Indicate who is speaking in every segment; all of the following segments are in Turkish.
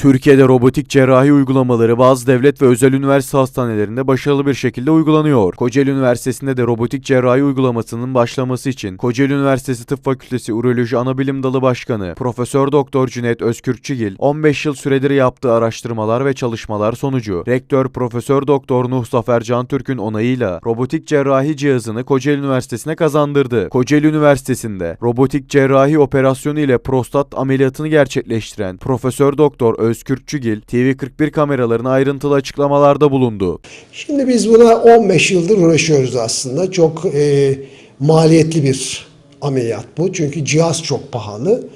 Speaker 1: Türkiye'de robotik cerrahi uygulamaları bazı devlet ve özel üniversite hastanelerinde başarılı bir şekilde uygulanıyor. Kocaeli Üniversitesi'nde de robotik cerrahi uygulamasının başlaması için Kocaeli Üniversitesi Tıp Fakültesi Uroloji Anabilim Dalı Başkanı Profesör Doktor Cüneyt Özkürkçigil 15 yıl süredir yaptığı araştırmalar ve çalışmalar sonucu Rektör Profesör Doktor Nuh Zafer Cantürk'ün onayıyla robotik cerrahi cihazını Kocaeli Üniversitesi'ne kazandırdı. Kocaeli Üniversitesi'nde robotik cerrahi operasyonu ile prostat ameliyatını gerçekleştiren Profesör Doktor Özkürkçügil TV41 kameralarına ayrıntılı açıklamalarda bulundu.
Speaker 2: Şimdi biz buna 15 yıldır uğraşıyoruz aslında. Çok e, maliyetli bir ameliyat bu. Çünkü cihaz çok pahalı.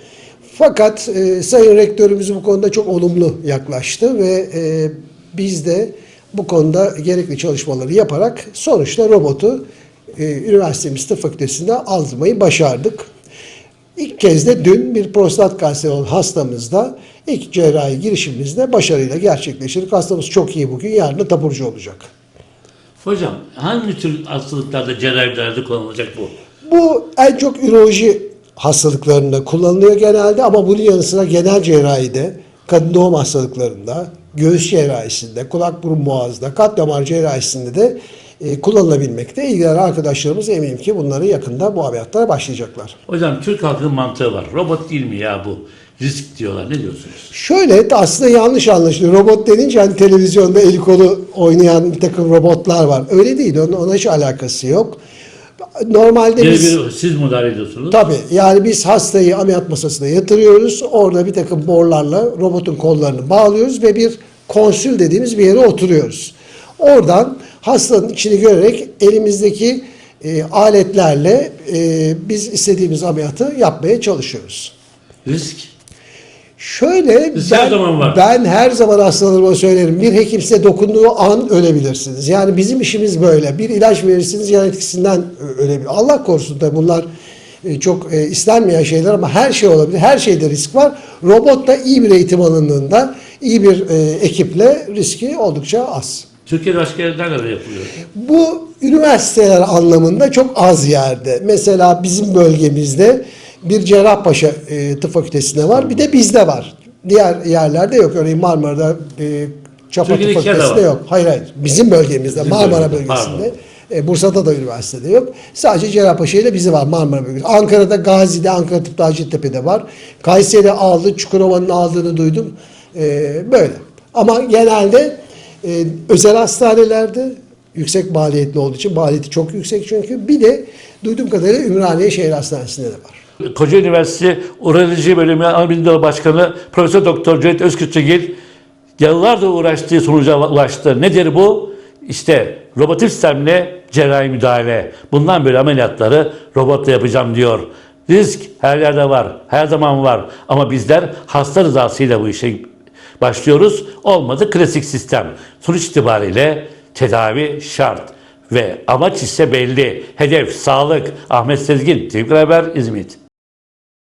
Speaker 2: Fakat e, Sayın Rektörümüz bu konuda çok olumlu yaklaştı ve e, biz de bu konuda gerekli çalışmaları yaparak sonuçta robotu e, üniversitemiz tıp fakültesinde aldırmayı başardık. İlk kez de dün bir prostat kanseri olan hastamızda ilk cerrahi girişimimizde başarıyla gerçekleştirdik. Hastamız çok iyi bugün, yarın da taburcu olacak.
Speaker 3: Hocam hangi tür hastalıklarda cerrahi kullanılacak bu?
Speaker 2: Bu en çok üroloji hastalıklarında kullanılıyor genelde ama bunun yanı sıra genel cerrahide, kadın doğum hastalıklarında, göğüs cerrahisinde, kulak burun boğazda, kalp damar cerrahisinde de e, kullanılabilmekte. İlgilenen arkadaşlarımız eminim ki bunları yakında bu ameliyatlara başlayacaklar.
Speaker 3: Hocam Türk halkının mantığı var. Robot değil mi ya bu? Risk diyorlar. Ne diyorsunuz?
Speaker 2: Şöyle aslında yanlış anlaşılıyor. Robot denince hani televizyonda eli kolu oynayan bir takım robotlar var. Öyle değil. Onun, ona hiç alakası yok. Normalde biz...
Speaker 3: Birebir siz müdahale ediyorsunuz.
Speaker 2: Tabii yani biz hastayı ameliyat masasına yatırıyoruz. Orada bir takım borlarla robotun kollarını bağlıyoruz ve bir konsül dediğimiz bir yere oturuyoruz. Oradan hastanın içini görerek elimizdeki e, aletlerle e, biz istediğimiz ameliyatı yapmaya çalışıyoruz.
Speaker 3: Risk.
Speaker 2: Şöyle
Speaker 3: Risk her zaman var.
Speaker 2: ben her zaman hastalarıma söylerim. Bir hekim size dokunduğu an ölebilirsiniz. Yani bizim işimiz böyle. Bir ilaç verirsiniz yan etkisinden ölebilir. Allah korusun da bunlar e, çok e, istenmeyen şeyler ama her şey olabilir. Her şeyde risk var. Robot da iyi bir eğitim alındığında iyi bir e, ekiple riski oldukça az.
Speaker 3: Türkiye'de başka yerlerde de yapılıyor.
Speaker 2: Bu üniversiteler anlamında çok az yerde. Mesela bizim bölgemizde bir Cerrahpaşa e, Tıp Fakültesi'nde var. Bir de bizde var. Diğer yerlerde yok. Örneğin Marmara'da e, Çapa Tıp
Speaker 3: Türkiye'de yerde
Speaker 2: Fakültesi'nde yok. Hayır hayır. Bizim bölgemizde
Speaker 3: Bizim
Speaker 2: Marmara
Speaker 3: bölgemizde,
Speaker 2: bölgesinde. E, Bursa'da da üniversitede yok. Sadece Cerrahpaşa ile bizi var Marmara bölgesi. Ankara'da Gazi'de, Ankara Tıp'ta Hacettepe'de var. Kayseri aldı, Çukurova'nın aldığını duydum. E, böyle. Ama genelde e, özel hastanelerde yüksek maliyetli olduğu için maliyeti çok yüksek çünkü. Bir de duyduğum kadarıyla Ümraniye Şehir Hastanesi'nde de var.
Speaker 3: Kocaeli Üniversitesi Uroloji Bölümü Dalı Başkanı Profesör Doktor Cüneyt Özkürtçegil yıllardır uğraştığı sonuca ulaştı. Nedir bu? İşte robotik sistemle cerrahi müdahale. Bundan böyle ameliyatları robotla yapacağım diyor. Risk her yerde var, her zaman var. Ama bizler hasta rızasıyla bu işe başlıyoruz. Olmadı klasik sistem. Sonuç itibariyle tedavi şart. Ve amaç ise belli. Hedef, sağlık. Ahmet Sezgin, Tevfik Haber, İzmit.